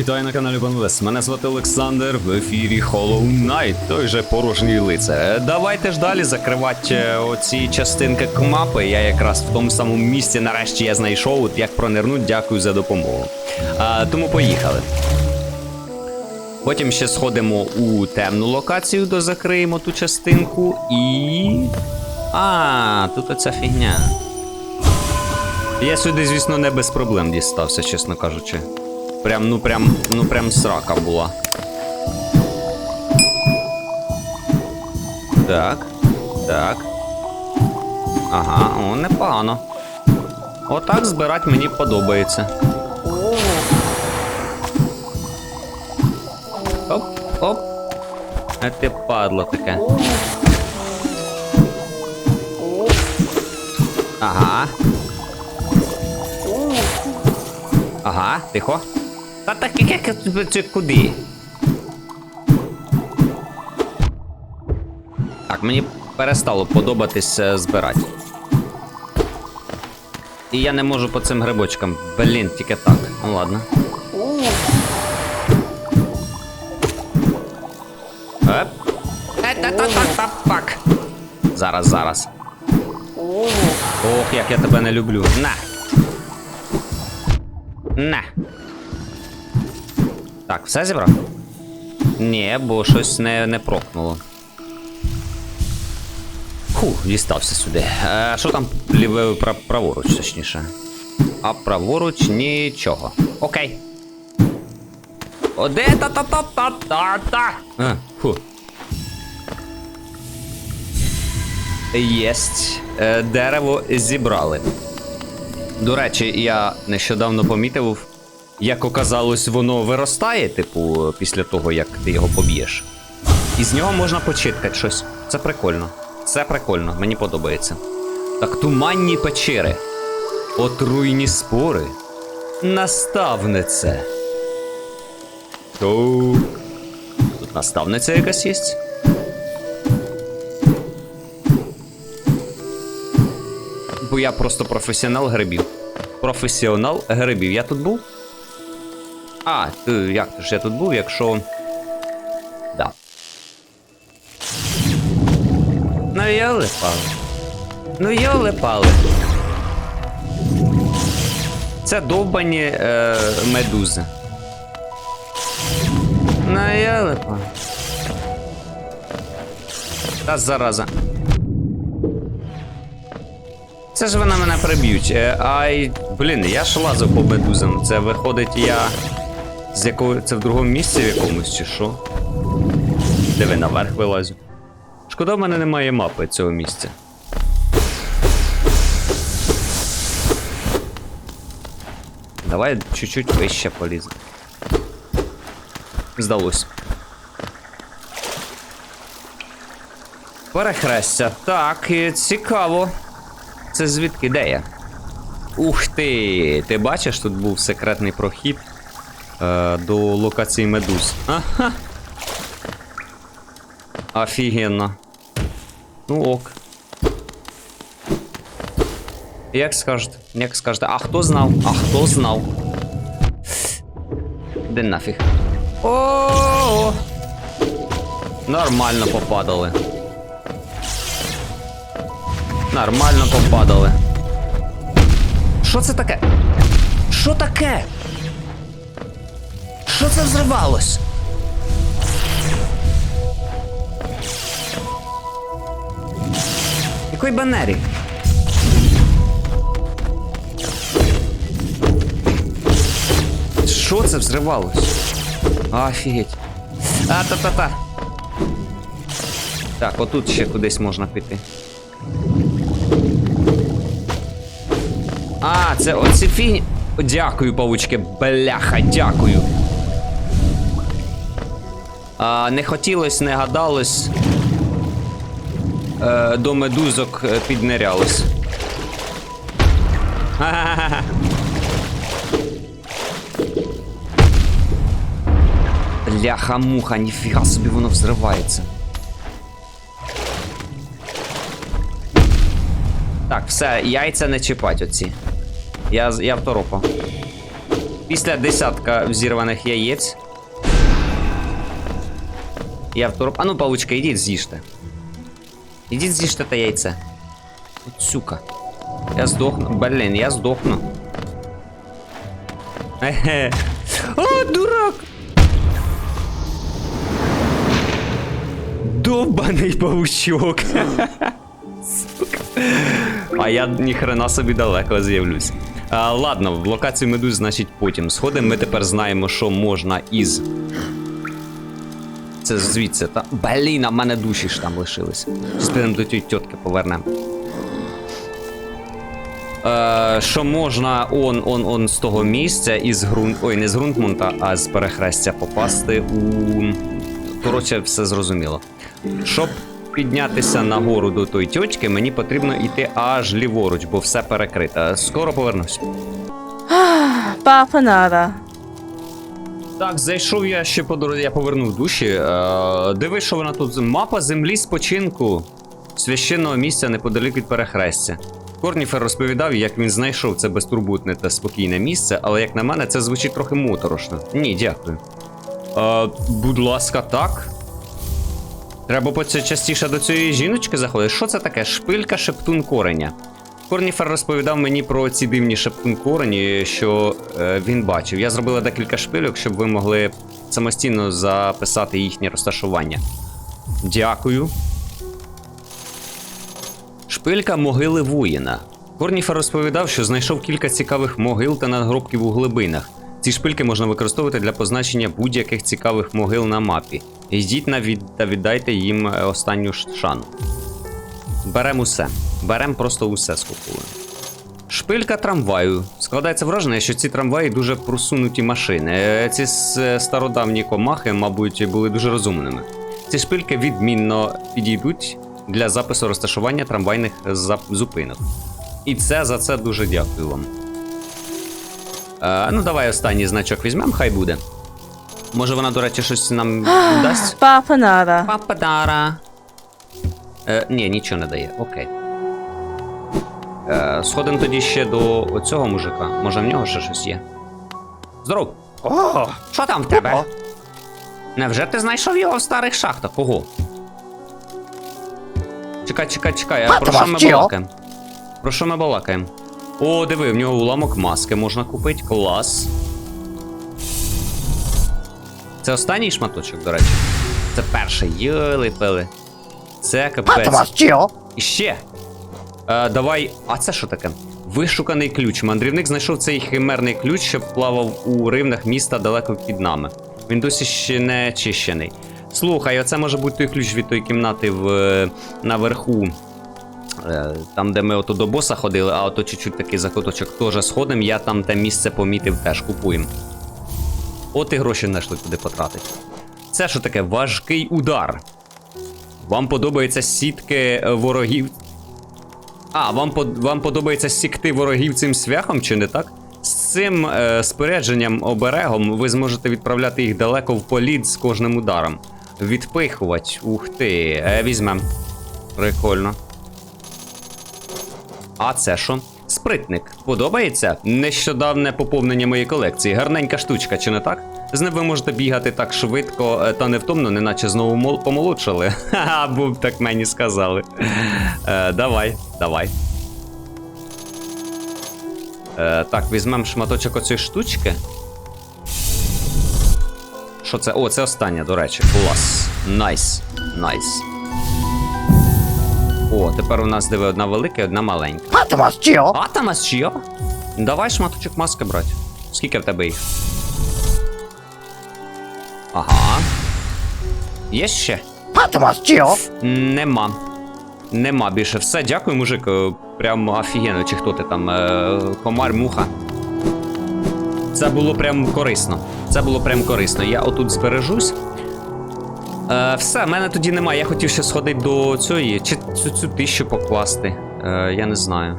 Вітаю на каналі Банвес. Мене звати Олександр. В ефірі Hollow Knight, той же порожній лицар. Давайте ж далі закривати е, оці частинки мапи. Я якраз в тому самому місці нарешті я знайшов. От як пронирнуть, дякую за допомогу. А, тому поїхали. Потім ще сходимо у темну локацію, дозакриємо ту частинку і. А, тут оця фігня. Я сюди, звісно, не без проблем дістався, чесно кажучи. Прям, ну прям, ну прям срака була. Так. Так. Ага, о, непогано. Отак збирати мені подобається. Оп, оп. А ти падло таке. Ага. Ага, тихо. Та так як це куди? Так, мені перестало подобатись е, збирати. І я не можу по цим грибочкам. Блін, тільки так. Ну ладно. Еп. Е-та-та-та-та-пак. Зараз, зараз. Ох, як я тебе не люблю. На. На. Так, все зібрав? Ні, бо щось не, не прокнуло. Фу, дістався сюди. А, що там ліве пра- праворуч, точніше? А праворуч нічого. Окей. О, де та та та та та та А, Фу. Єсть. Е, дерево зібрали. До речі, я нещодавно помітив, як оказалось, воно виростає, типу, після того, як ти його поб'єш. І з нього можна почиткати щось. Це прикольно. Це прикольно, мені подобається. Так, туманні печери. Отруйні спори. Наставнице. Тук. Тут наставниця якась є? Бо я просто професіонал грибів. Професіонал грибів. Я тут був? А, як ж я тут був, якщо. Да. Ну йоли пали. Ну йоли пали. Це довбані е, медузи. Ну йоли пали. Та зараза. Це ж вони мене приб'ють. Е, Ай, блін, я ж лазив по медузам. Це виходить я. З якого. Це в другому місці в якомусь чи що? Диви, наверх вилазю. Шкода, в мене немає мапи цього місця. Давай чуть-чуть вище полізу. Здалось. Перехрестя. Так, цікаво. Це звідки де я? Ух ти! Ти бачиш, тут був секретний прохід е, до локації медуз. Ага. Офігенно. Ну ок. Як скажете? Як скажете? А хто знав? А хто знав? Де нафіг? О! Нормально попадали. Нормально попадали. Що це таке? Що таке? Що це взривалось? Якої банері? Що це взривалось? Офігеть. А, та-та-та. Так, отут ще кудись можна піти. А, це оці фігні. Дякую, павучки, бляха, дякую. А, не хотілось, не гадалось. Е, до медузок е, піднирялось. Ха-ха-ха. Бляха-муха, ніфіга собі воно взривається. Так, все, яйця не чіпать оці. Я, я второпав. Після десятка взірваних яєць. Я в туроп. А ну, павучка, ідіть з'їжте. Ідіть з'їжте те яйце. От сука. Я здохну. Блін, я здохну. Ехе. О, дурак! Довбаний павучок. Сука. А я ніхрена собі далеко з'явлюсь. Ладно, в локацію медуз, значить, потім сходимо. Ми тепер знаємо, що можна із. Це звідси. Та... Блін, а в мене душі ж там лишились. Щас підемо до тієї тітки повернемо. Е, що можна он, он, он з того місця із ґрунт. Ой, не з ґрунтмунта, а з перехрестя попасти у. Коротше, все зрозуміло. Щоб піднятися нагору до тої тьочки, мені потрібно йти аж ліворуч, бо все перекрите. Скоро повернусь. Папа надо. Так, зайшов я ще по дорозі, я повернув душі. Е, дивись, що вона тут. Мапа землі спочинку священного місця неподалік від перехрестя. Корніфер розповідав, як він знайшов це безтурботне та спокійне місце, але як на мене, це звучить трохи моторошно. Ні, дякую. Е, будь ласка, так. Треба по це частіше до цієї жіночки заходити. Що це таке? Шпилька шептун кореня. Корніфер розповідав мені про ці дивні шептун корені, що е, він бачив. Я зробила декілька шпильок, щоб ви могли самостійно записати їхнє розташування. Дякую. Шпилька могили воїна. Корніфер розповідав, що знайшов кілька цікавих могил та надгробків у глибинах. Ці шпильки можна використовувати для позначення будь-яких цікавих могил на мапі. Йдіть на від... та віддайте їм е, останню шану. Беремо усе. Беремо просто усе з купуємо. Шпилька трамваю. Складається враження, що ці трамваї дуже просунуті машини. Е, Ці стародавні комахи, мабуть, були дуже розумними. Ці шпильки відмінно підійдуть для запису розташування трамвайних зап- зупинок. І це за це дуже дякую вам. Е, ну, давай останній значок візьмемо, хай буде. Може вона, до речі, щось нам дасть? Папа надо. Пападара. Е, ні, нічого не дає. Окей. Е, сходимо тоді ще до оцього мужика. Може в нього ще щось є. Здоров! О, Що там в тебе? О. Невже ти знайшов його в старих шахтах? Кого? Чекай, чекай, чекай, а про що ми балакаємо? Про що ми балакаємо? О, диви, в нього уламок маски можна купити. Клас. Це останній шматочок, до речі. Це перший. Йоли пили. Це капець. І ще. Е, давай. А це що таке? Вишуканий ключ. Мандрівник знайшов цей химерний ключ, що плавав у ривнах міста далеко під нами. Він досі ще не чищений. Слухай, оце може бути той ключ від тої кімнати в, е, наверху. Е, Там, де ми ото до боса ходили, а ото чуть-чуть такий закуточок теж сходимо. Я там те місце помітив, теж купуємо. От і гроші знайшли туди потратити. Це що таке? Важкий удар. Вам подобається сітки ворогів. А, вам, вам подобається сікти ворогів цим свяхом, чи не так? З цим е, спорядженням оберегом ви зможете відправляти їх далеко в політ з кожним ударом. Відпихувати. Ух ти. Е, візьмем. Прикольно. А це що? Спритник. Подобається? Нещодавне поповнення моєї колекції. Гарненька штучка, чи не так? З ним ви можете бігати так швидко е, та невтомно, неначе знову мол- помолодшали. Ха-ха, бо так мені сказали. Е, давай, давай. Е, так, візьмемо шматочок оцієї штучки. Що це? О, це остання, до речі. Клас. Найс. Найс. О, тепер у нас диви одна велика і одна маленька. Патомастіо. Атомас чи я? Давай шматочок маски брати. Скільки в тебе їх? Ага. Є ще? Нема. Нема більше. Все, дякую, мужик. Е, Прям офігенно, чи хто ти там. е, Комар, муха. Це було прям корисно. Це було прям корисно. Я отут збережусь. Е, все, в мене тоді немає. Я хотів ще сходити до цієї. Чи цю, цю тисячу покласти. Е, я не знаю.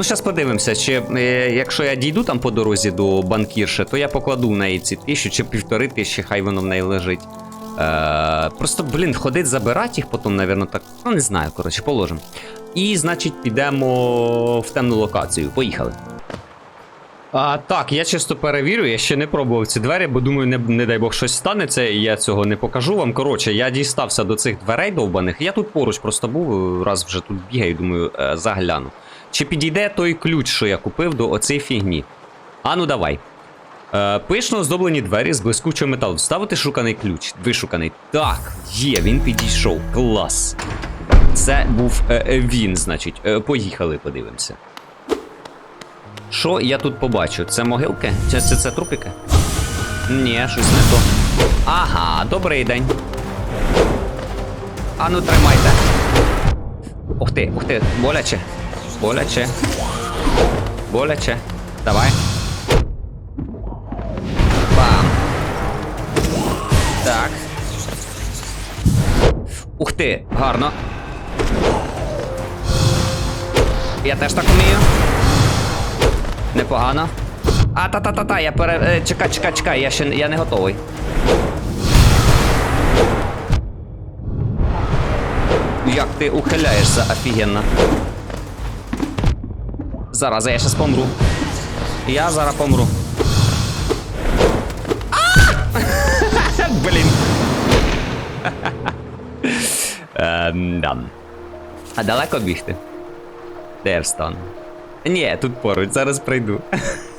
Ну, зараз подивимося, чи е, якщо я дійду там по дорозі до банкірши, то я покладу в неї ці тисячу чи півтори тисячі, хай воно в неї лежить. Е, просто, блін, ходить забирати їх потім, напевно, так. Ну, не знаю, коротше, положимо. І, значить, підемо в темну локацію. Поїхали. А, так, я чисто перевірю, я ще не пробував ці двері, бо думаю, не, не дай Бог щось станеться, і я цього не покажу вам. Коротше, я дістався до цих дверей довбаних. Я тут поруч просто був, раз вже тут бігаю, думаю, е, загляну. Чи підійде той ключ, що я купив до оцей фігні? А ну давай. Е, пишно оздоблені двері з блискучого металу. Вставити шуканий ключ. Вишуканий. Так, є, він підійшов. Клас. Це був е, е, він, значить. Е, поїхали, подивимося. Що я тут побачу? Це могилки? Чи це, це трупики? Ні, щось не то. Ага, добрий день. Ану, тримайте. Ух ти, ух ти, боляче. Боляче. Боляче. Давай. Бам. Так. Ух ти, гарно. Я теж так вмію. Непогано. А, та-та-та-та, я пере. е, Чекай, чекай, чекай, я ще я не готовий. Як ти ухиляєшся, офігенно. Зараз я щас помру. Я зараз помру. Блін. Ем, да. А далеко бігти? Де я? Ні, тут поруч, зараз прийду.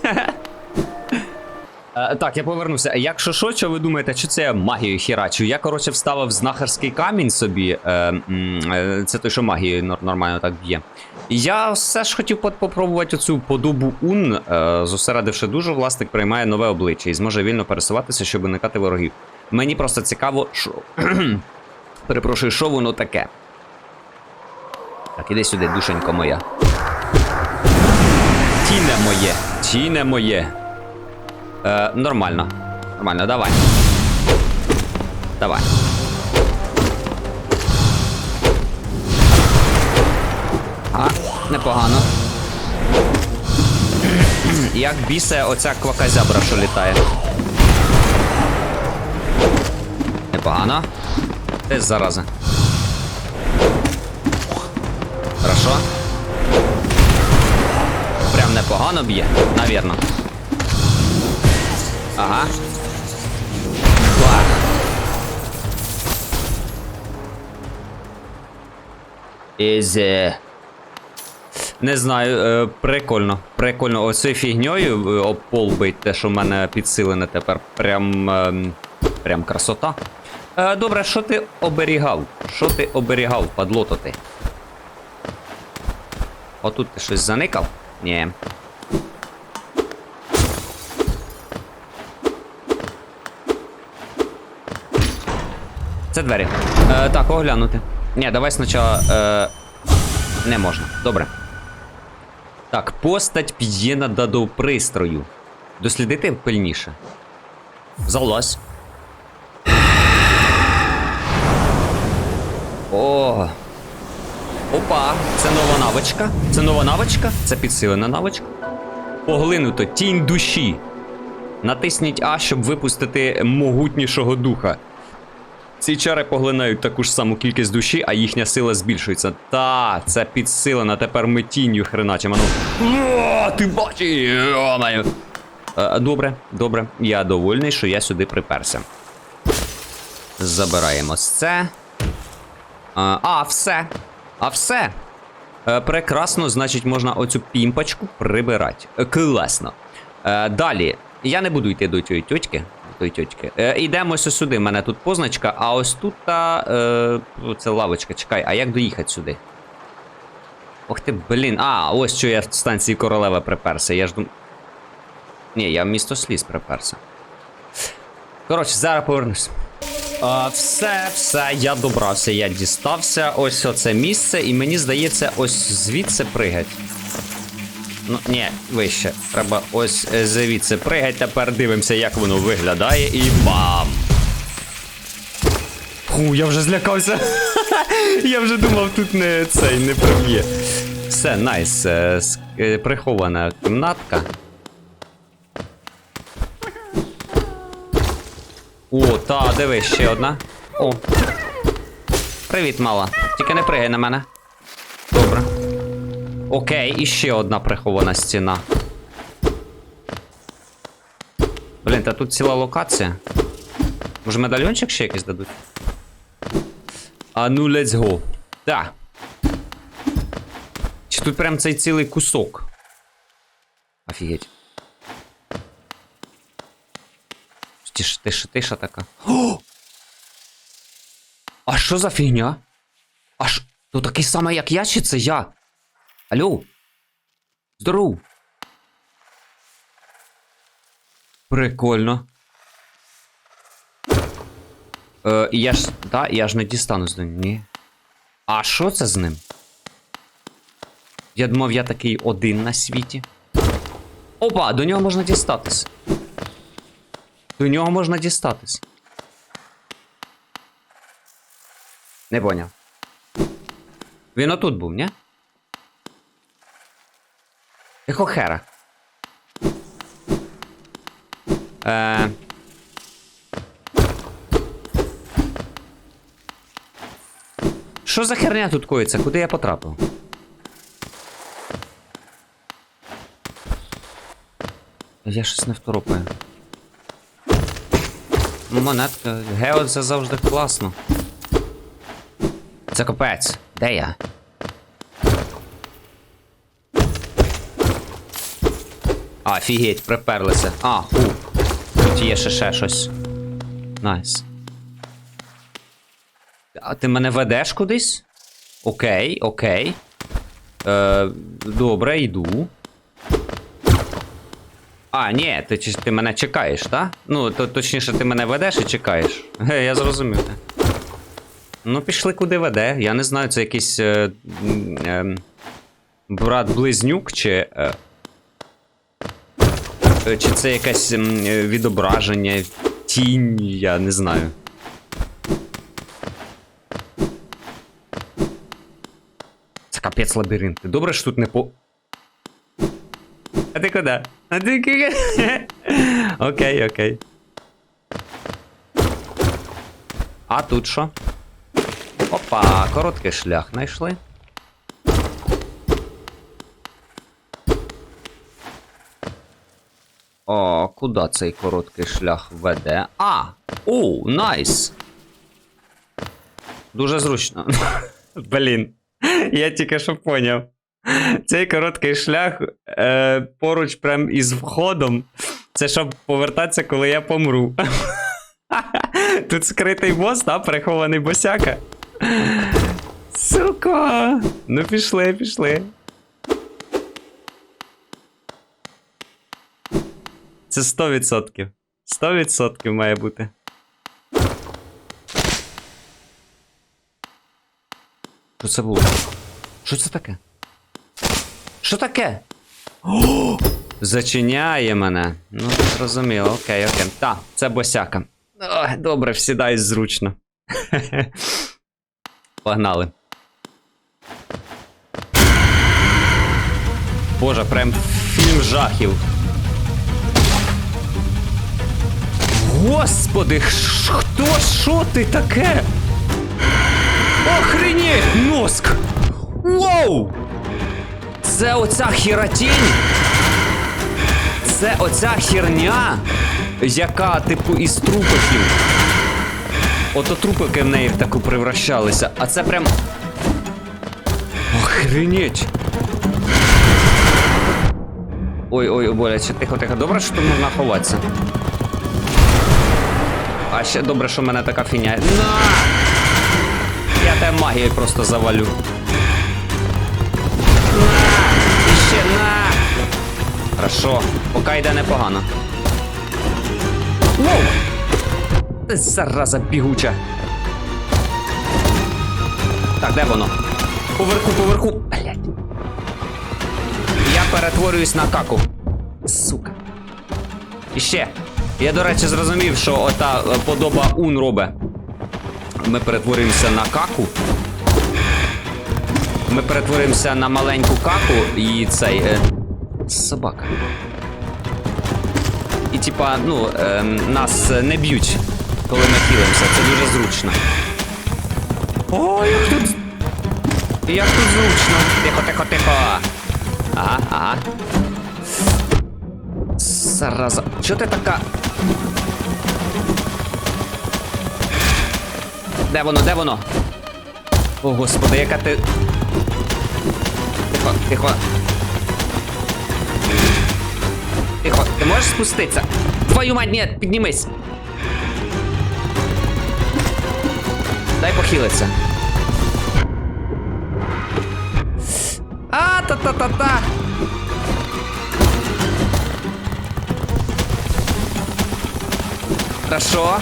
Е, Так, я повернуся. Якщо що, що ви думаєте, що це я магією хірачу? Я, коротше, вставив знахарський камінь собі. Е, е, це той, що магією нормально так б'є. Я все ж хотів попробувати оцю подобу Ун, зосередивши дуже, власник приймає нове обличчя і зможе вільно пересуватися, щоб уникати ворогів. Мені просто цікаво, що. Перепрошую, що воно таке. Так, іди сюди, душенько моя. Тіне моє. Тіне моє. Е, нормально. Нормально, давай. Давай. А, непогано. Як бісе оця кваказябра, що літає. Непогано. Ти зараза. Хорошо. Прям непогано б'є, навірно. Ага. Клас. Ізі. Не знаю, е, прикольно. Прикольно. Оцею фігньою е, об пол бить, те, що в мене підсилене тепер. Прям. ем, прям красота. Е, добре, що ти оберігав? Що ти оберігав, падлото ти? Отут ти щось заникав? Ні. Це двері. Е, так, оглянути. Ні, давай спочатку. Е, не можна. Добре. Так, постать під'єднана до пристрою. Дослідити пильніше. Залазь. О. Опа, це нова навичка. Це нова навичка, це підсилена навичка. Поглинуто тінь душі. Натисніть А, щоб випустити могутнішого духа. Ці чари поглинають таку ж саму кількість душі, а їхня сила збільшується. Та, це підсилена, тепер ми тінню хреначимо. Ну. Ти бачиш? Е, Добре, добре. Я довольний, що я сюди приперся. Забираємо це. А, а, все. А все. Е, прекрасно, значить, можна оцю пімпочку прибирати. Е, класно. Е, далі. Я не буду йти до тієї тьотьки. Тої тьотьки. Е, йдемо сюди. У мене тут позначка, а ось тут та. Е, це лавочка. Чекай, а як доїхати сюди? Ох ти, блін. А, ось що я в станції королева приперся. Я ж дум. Ні, я в місто сліз приперся. Коротше, зараз повернусь. Все, все, я добрався, я дістався. Ось оце місце, і мені здається, ось звідси пригать. Ну, ні, вище. Треба ось е, звідси пригать. Тепер дивимося, як воно виглядає, і бам! Фу, я вже злякався. я вже думав, тут не цей не проб'є. Все, найс. е, е, Прихована кімнатка. О, та, диви, ще одна. О. Привіт, мала. Тільки не пригай на мене. Добре. Окей, і ще одна прихована стіна. Блін, та тут ціла локація. Може медальйончик ще якийсь дадуть? А ну, let's go. Так. Чи тут прям цей цілий кусок? Офігеть. Тиша, тиша, тиша така. О! А що за фігня? А що? То такий самий, як я, чи це я? Алло? Здоров. Прикольно. Е, я ж. Да, я ж не дістану з ним. Ні. А що це з ним? Я думав, я такий один на світі. Опа, до нього можна дістатись. До нього можна дістатись. Не поняв. Він отут був, ні? Якого хера? Е... Що за херня тут коїться? Куди я потрапив? Я щось не второпаю. Монетка. Гео це завжди класно. Це капець. Де я? А, офігеть, приперлися. А, у. Тут є ще ще щось. Найс. А ти мене ведеш кудись? Окей, окей. Е, добре, йду. А, ні, ти, ти мене чекаєш, так? Ну, то, точніше, ти мене ведеш і чекаєш. Ге, я зрозумів. Ну, пішли куди веде. Я не знаю, це якийсь. Е, м, ем, брат-близнюк, чи. Е, е, чи це якесь м, е, відображення, тінь, я не знаю. Це капець лабіринти. Добре, що тут не по. А ти куди? А ти куди? Окей, окей. А тут що? Опа, короткий шлях знайшли. О, куди цей короткий шлях веде? А! О, найс! Дуже зручно. Блін. Я тільки що поняв. Цей короткий шлях е, поруч прям із входом. Це щоб повертатися, коли я помру. Тут скритий бос, та перехований босяка. Сука. Ну пішли, пішли. Це 100%. 100% має бути. Що це було? Що це таке? Що таке? О! Зачиняє мене. Ну, зрозуміло, окей, окей. Та, це босяка. Ой, добре, всідай зручно. Погнали. Боже, прям фільм жахів. Господи, хто, що ти таке? Охренеть, мозк! Воу! Це оця хіротінь? Це оця херня, яка, типу, із трупиків. Ото трупики в неї в таку превращалися, а це прям. Охренеть! Ой, ой, боляче, тихо, тихо. Добре, що тут можна ховатися. А ще добре, що в мене така фіня. На! Я тебе магією просто завалю. На! І ще на! Хорошо, поки йде непогано. Воу! Зараза бігуча. Так, де воно? Поверху, поверху. Блять. Я перетворююсь на каку. Сука. І ще. Я, до речі, зрозумів, що ота е, подоба ун робить. Ми перетворюємося на каку. Ми перетворюємося на маленьку каку і цей. Е, собака. І типа, ну, е, нас не б'ють, коли ми хілимося. Це дуже зручно. О, як тут. Як тут зручно. Тихо, тихо, тихо. Ага, ага. Зараза. Чого ти така Де воно, де воно? О, господи, яка ти. Тихо, тихо. Тихо, ти можеш спуститися? Твою мать, ні, піднімись. Дай похилитися. А, та-та-та-та. Хорошо.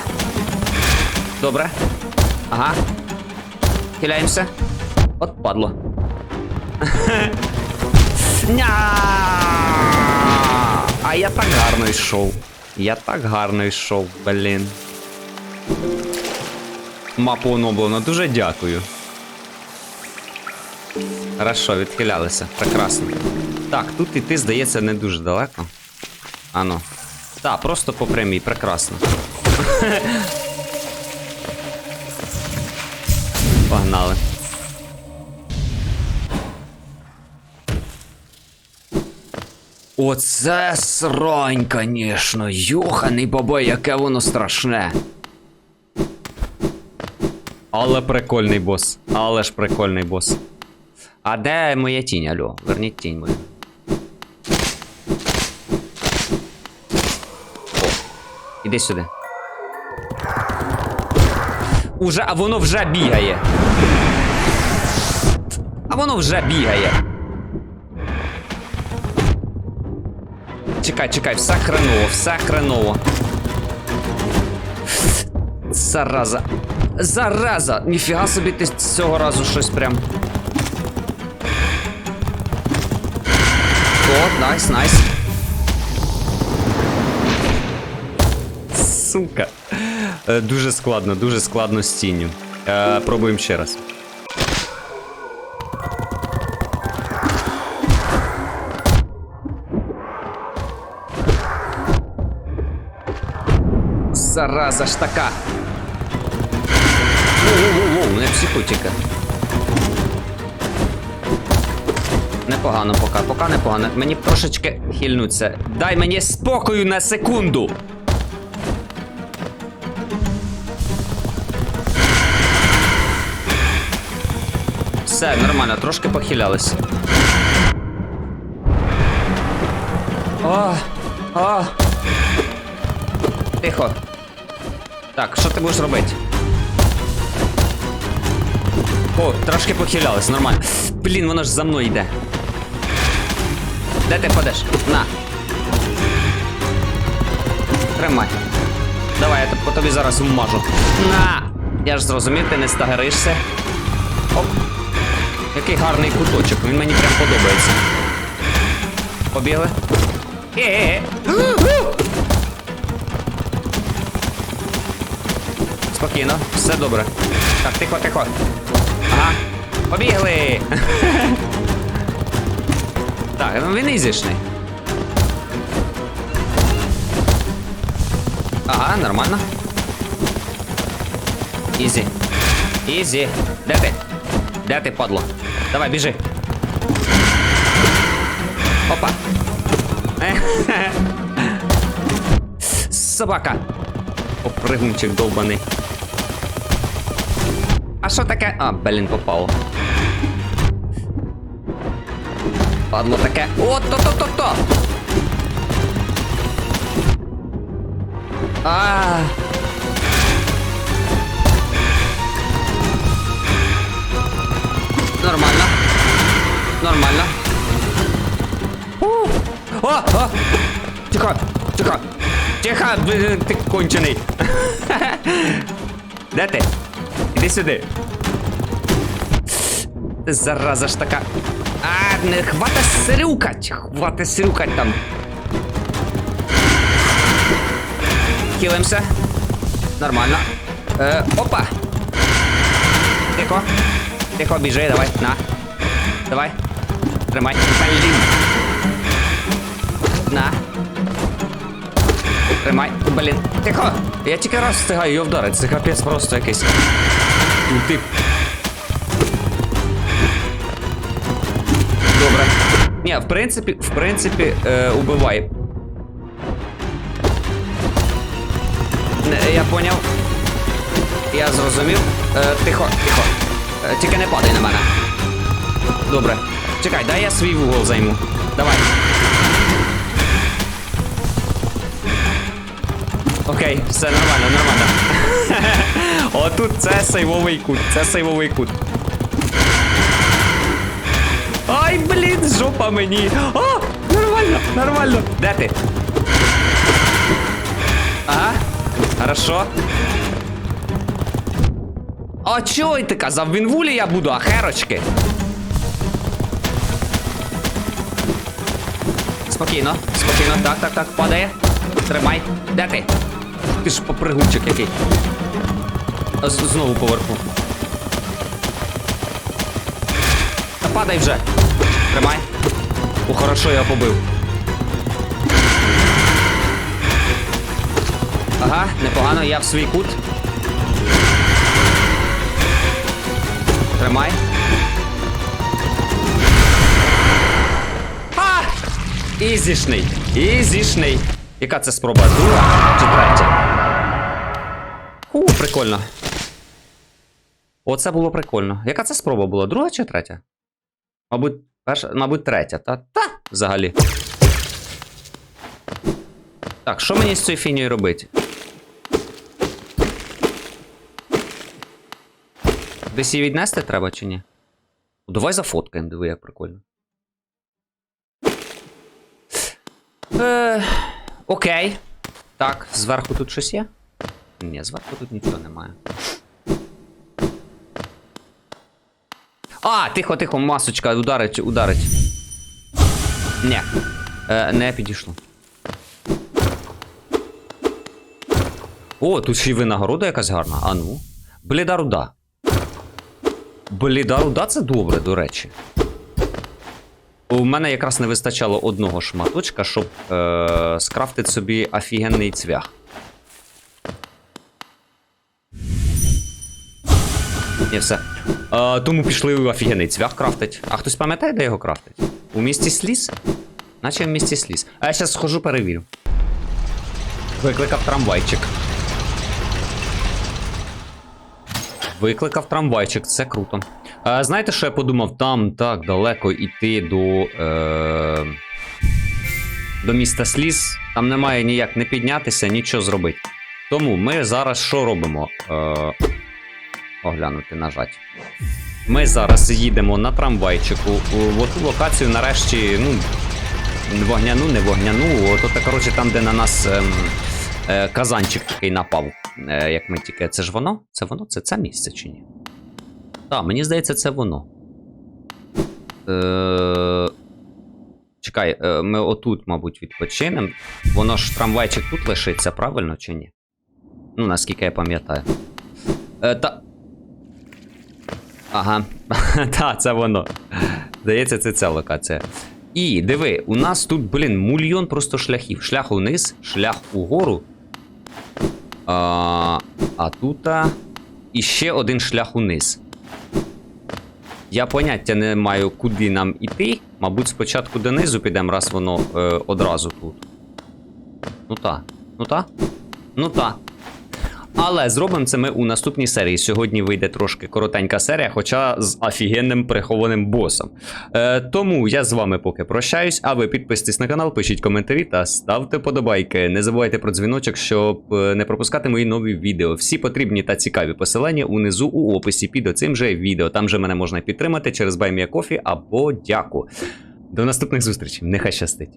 Добре. Ага. Хиляємося. От падло. А я так гарно йшов. Я так гарно йшов, блін. Мапу оновлено, дуже дякую. Хорошо, відхилялися. Прекрасно. Так, тут іти, здається, не дуже далеко. Ано. Так, просто по прямій, прекрасно. Погнали. Оце срань, конечно. Йоханий бабай, яке воно страшне. Але прикольний бос. Але ж прикольний бос. А де моя тінь, алло? Верніть тінь мою. Іди сюди. Уже, а воно вже бігає. А воно вже бігає. Чекай, чекай, все хреново, все хреново. Зараза. Зараза! Ніфіга собі ти цього разу щось прям. О, найс, найс. Сука. Е, Дуже складно, дуже складно з тінню. Е, пробуємо ще раз. Зараза ж така. Воу-воу-воу, не психотіка. Непогано поки, поки непогано. Мені трошечки хильнуться. Дай мені спокою на секунду. Все, нормально, трошки похилялись. О, о. Тихо. Так, що ти будеш робити? О, трошки похилялись, нормально. Блін, воно ж за мною йде. Де ти ходиш? На. Тримай. Давай, я по тобі зараз вмажу. На! Я ж зрозумів, ти не стагеришся. Оп. Який гарний куточок, він мені прям подобається. Побігли. Е-е-е. Спокійно, все добре. Так, тихо, тихо. Ага. Побігли. так, ну він ізішний. Ага, нормально. Ізі. Ізі. Де ти? Де ти, падло? Давай, біжи. Опа. Собака. Попригунчик довбаний. А що таке? А, блін, попало. Падло таке. О, то-то-то-то! А. Тихо, тихо. Тихо, б- ти кончений. Де ти? Іди сюди. Зараза ж така. А, не хвата срюкать! Хвата срюкать там. Хилимся. Нормально. Е, опа. Тихо. Тихо, біжи, давай. На. Давай. Тримай. Блін. Тримай. Блін. Тихо. Я тільки раз встигаю його вдарити. Це капець просто якийсь. Ти. Добре. Ні, в принципі, в принципі, е, убивай. Не, я поняв. Я зрозумів. Е, тихо, тихо. Е, тільки не падай на мене. Добре. Чекай, дай я свій вугол займу. Давай. Окей, все нормально, нормально. Отут це сейвовий кут, це сейвовий кут. Ай, блін, жопа мені. О, нормально, нормально. Де ти? Ага, хорошо. А чого ти казав? Він вулі я буду, а херочки. Спокійно, спокійно, так, так, так, падає. Тримай. Де ти? Ти ж попригунчик який. Знову поверху. Та падай вже. Тримай. О, хорошо, я побив. Ага, непогано, я в свій кут. Тримай. А! Ізішний. Ізішний. Яка це спроба? Друга чи третя? Прикольно. Оце було прикольно. Яка це спроба була? Друга чи третя? Мабуть, перша, мабуть, третя, та? Та, взагалі. Так, що мені з цією фінію робити? Десь її віднести треба чи ні? Ну, Давай зафоткаємо, диви, як прикольно. Е, окей. Так, зверху тут щось є? Ні, зверху тут нічого немає. А, тихо, тихо, масочка, ударить, ударить. Ні. Е, не підійшло. О, тут ще й винагорода якась гарна. А ну. Бліда руда. Бліда руда це добре, до речі. У мене якраз не вистачало одного шматочка, щоб е, скрафтити собі офігенний цвях. Ні, все. Е, тому пішли офігенний цвях крафтить. А хтось пам'ятає, де його крафтить? У місті Сліз? Наче в місті Сліз. А я зараз схожу перевірю. Викликав трамвайчик. Викликав трамвайчик, це круто. Е, знаєте, що я подумав? Там так далеко йти до. Е, до міста Сліз. Там немає ніяк не піднятися, нічого зробити. Тому ми зараз що робимо? Е, оглянути, нажать. Ми зараз їдемо на трамвайчику у оту локацію, нарешті, ну. Вогняну, не вогняну. От, коротше, там, де на нас ем, е, казанчик такий напав. Е, як ми тільки. Це ж воно? Це воно? Це це місце чи ні? Так, мені здається, це воно. Е... Чекай, е, ми отут, мабуть, відпочинемо. Воно ж трамвайчик тут лишиться, правильно чи ні? Ну, наскільки я пам'ятаю. Е, та... Ага. Та, це воно. Здається, це ця локація. І диви, у нас тут, блін, мільйон просто шляхів. Шлях униз, шлях угору. А, а тут. а, І ще один шлях униз. Я поняття не маю, куди нам іти. Мабуть, спочатку донизу підемо, раз воно е, одразу тут. Ну та. Ну та. Ну та. Але зробимо це ми у наступній серії. Сьогодні вийде трошки коротенька серія, хоча з офігенним прихованим босом. Е, тому я з вами поки прощаюсь, а ви підписуйтесь на канал, пишіть коментарі та ставте подобайки. Не забувайте про дзвіночок, щоб е, не пропускати мої нові відео. Всі потрібні та цікаві посилання унизу у описі під оцим же відео. Там же мене можна підтримати через BuyMeACoffee або дяку. До наступних зустрічей. Нехай щастить.